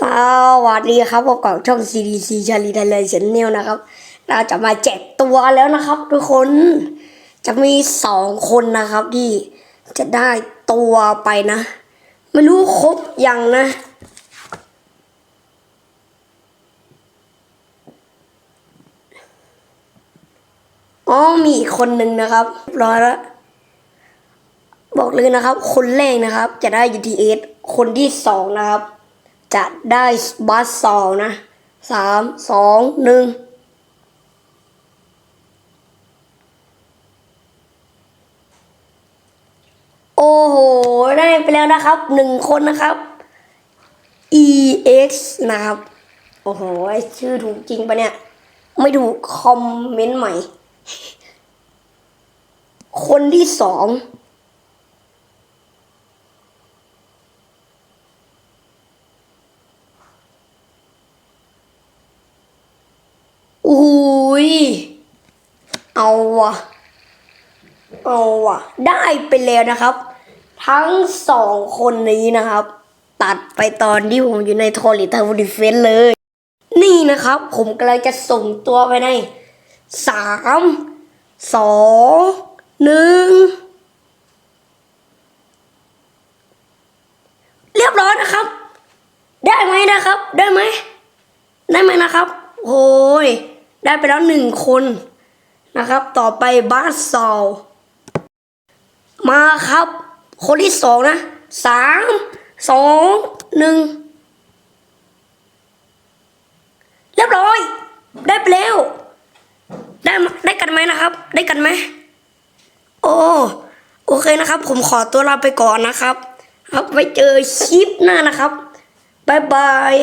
สวัสดีครับพบกับช่อง CDC ชาลีไทยเลยเชนเนลนะครับ เราจะมาแจกตัวแล้วนะครับ ทุกคนจะมีสองคนนะครับที่จะได้ตัวไปนะ ไม่รู้ครบยังนะ อ๋อมีอีกคนหนึ่งนะครับเรียบร้อยแล้วบอกเลยนะครับ คนแรกนะครับ จะได้ UTS คนที่สองนะครับ จะได้บัสสองนะสามสองหนึ่งโอ้โห ได้ไปแล้วนะครับหนึ่งคนนะครับ EX นะครับ โอ้โห ชื่อถูกจริงปะเนี่ย ไม่ถูกคอมเมนต์ใหม่ คนที่สอง อุ้ย เอาว่ะเอาว่ะได้ไปแล้วนะครับ ทั้งสองคนนี้นะครับ ตัดไปตอนที่ผมอยู่ในโทริทาวดิเฟนเลย นี่นะครับ ผมกำลังจะส่งตัวไปในสามสองหนึ่งเรียบร้อยนะครับ ได้ไหมนะครับ ได้ไหมได้ไหมนะครับ โอ้ย ได้ไปแล้วหนึ่งคนนะครับ ต่อไปบาสซอลมาครับ คนที่สองนะสามสองหนึ่งเรียบร้อย ได้ไปแล้ว ได้ได้กันไหมนะครับ ได้กันไหมโอ้โอเคนะครับ ผมขอตัวลาไปก่อนนะครับ ครับไว้เจอคลิปหน้านะครับ บ๊ายบาย